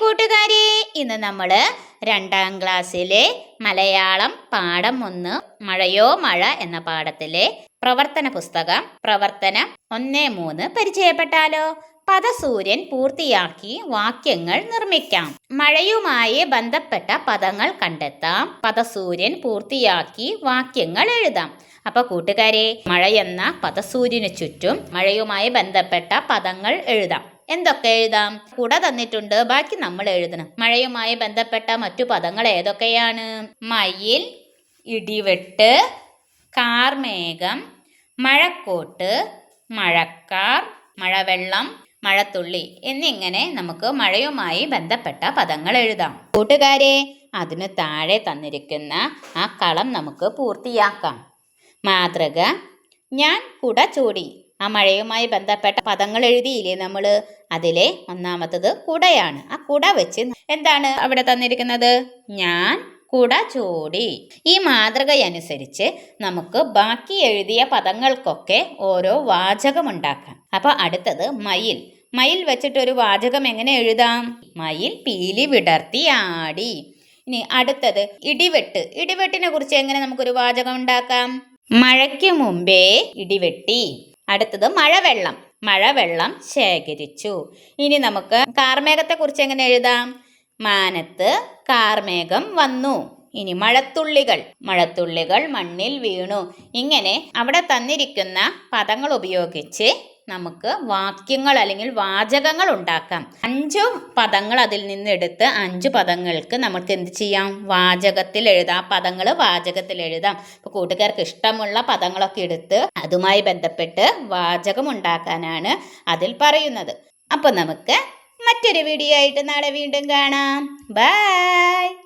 കൂട്ടുകാരെ ഇന്ന് നമ്മൾ രണ്ടാം ക്ലാസ്സിലെ മലയാളം പാഠം ഒന്ന് മഴയോ മഴ എന്ന പാഠത്തിലെ പ്രവർത്തന പുസ്തകം പ്രവർത്തനം ഒന്ന് മൂന്ന് പരിചയപ്പെട്ടാലോ? പദസൂര്യൻ പൂർത്തിയാക്കി വാക്യങ്ങൾ നിർമ്മിക്കാം. മഴയുമായി ബന്ധപ്പെട്ട പദങ്ങൾ കണ്ടെത്താം. പദസൂര്യൻ പൂർത്തിയാക്കി വാക്യങ്ങൾ എഴുതാം. അപ്പൊ കൂട്ടുകാരെ മഴ എന്ന പദസൂര്യന് ചുറ്റും മഴയുമായി ബന്ധപ്പെട്ട പദങ്ങൾ എഴുതാം. എന്തൊക്കെ എഴുതാം? കുട തന്നിട്ടുണ്ട്. ബാക്കി നമ്മൾ എഴുതണം. മഴയുമായി ബന്ധപ്പെട്ട മറ്റു പദങ്ങൾ ഏതൊക്കെയാണ്? മയിൽ ഇടിവെട്ട് കാർമേഘം മഴക്കോട്ട് മഴക്കാർ മഴവെള്ളം മഴത്തുള്ളി എന്നിങ്ങനെ നമുക്ക് മഴയുമായി ബന്ധപ്പെട്ട പദങ്ങൾ എഴുതാം. കൂട്ടുകാരെ അതിന് താഴെ തന്നിരിക്കുന്ന ആ കളം നമുക്ക് പൂർത്തിയാക്കാം. മാതൃക ഞാൻ കുട ചൂടി. ആ മഴയുമായി ബന്ധപ്പെട്ട പദങ്ങൾ എഴുതിയില്ലേ നമ്മൾ അതിലെ ഒന്നാമത്തത് കുടയാണ്. ആ കുട വെച്ച് എന്താണ് അവിടെ തന്നിരിക്കുന്നത്? ഞാൻ കുട ചൂടി. ഈ മാതൃകയനുസരിച്ച് നമുക്ക് ബാക്കി എഴുതിയ പദങ്ങൾക്കൊക്കെ ഓരോ വാചകം ഉണ്ടാക്കാം. അപ്പൊ അടുത്തത് മയിൽ. മയിൽ വെച്ചിട്ട് ഒരു വാചകം എങ്ങനെ എഴുതാം? മയിൽ പീലി വിടർത്തി ആടി. ഇനി അടുത്തത് ഇടിവെട്ട്. ഇടിവെട്ടിനെ കുറിച്ച് എങ്ങനെ നമുക്കൊരു വാചകം ഉണ്ടാക്കാം? മഴയ്ക്ക് മുമ്പേ ഇടിവെട്ടി. അടുത്തത് മഴവെള്ളം. മഴവെള്ളം ശേഖരിച്ചു. ഇനി നമുക്ക് കാർമേഘത്തെ കുറിച്ച് എങ്ങനെ എഴുതാം? മാനത്ത് കാർമേഘം വന്നു. ഇനി മഴത്തുള്ളികൾ. മഴത്തുള്ളികൾ മണ്ണിൽ വീണു. ഇങ്ങനെ അവിടെ തന്നിരിക്കുന്ന പദങ്ങൾ ഉപയോഗിച്ച് നമുക്ക് വാക്യങ്ങൾ അല്ലെങ്കിൽ വാചകങ്ങൾ ഉണ്ടാക്കാം. അഞ്ചു പദങ്ങൾ അതിൽ നിന്ന് എടുത്ത് അഞ്ച് പദങ്ങൾക്ക് നമുക്ക് എന്ത് ചെയ്യാം? വാചകത്തിൽ എഴുതാം. പദങ്ങൾ വാചകത്തിൽ എഴുതാം. ഇപ്പോൾ കൂട്ടുകാർക്ക് ഇഷ്ടമുള്ള പദങ്ങളൊക്കെ എടുത്ത് അതുമായി ബന്ധപ്പെട്ട് വാചകം ഉണ്ടാക്കാനാണ് അതിൽ പറയുന്നത്. അപ്പോൾ നമുക്ക് മറ്റൊരു വീഡിയോ ആയിട്ട് നാളെ വീണ്ടും കാണാം. ബൈ